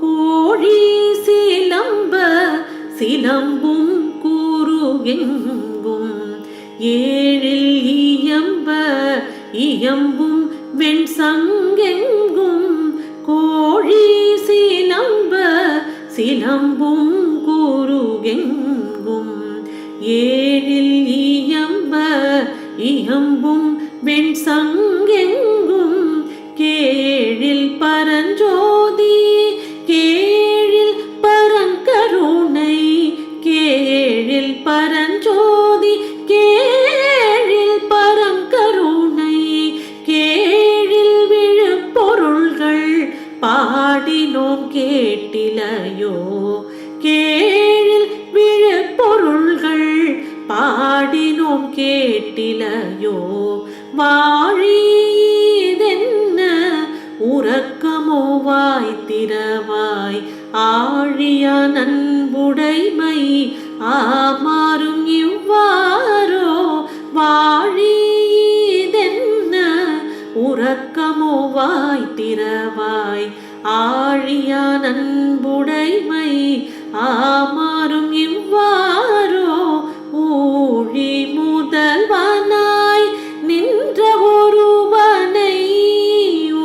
கோழி சிலம்ப சிலம்பும் கூறுவெங்கும் ஏழில் இயம்ப இயம்பும் வெண் சங்கெங்கும் கோழி சிலம்ப சிலம்பும் கூறுகெங்கும். ஏழில் இயம்ப இயம்பும் வெண் சங்கெங்கும் பாடினோம் கேட்டிலையோ? கேழில் விழப்பொருள்கள் பாடினோம் கேட்டிலையோ? வாழிதென்ன உறக்கமோ? வாய் திறவாய் ஆழியா நண்புடைமை ஆமாறும் இவ்வாறோ? வாழிதென்ன உறக்கமோ? வாய் திறவாய் ஆழியா நண்புடைமை ஆமாறும் இவ்வாறோ ஊழி முதல்வனாய் நின்ற ஒருவனை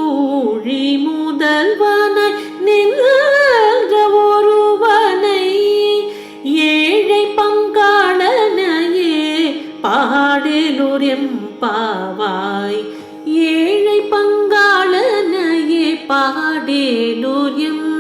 ஊழி முதல்வனாய் நின்ற ஒருவனை ஏழை பங்காளனையே பாடலூர் எம்பாவா Hallelujah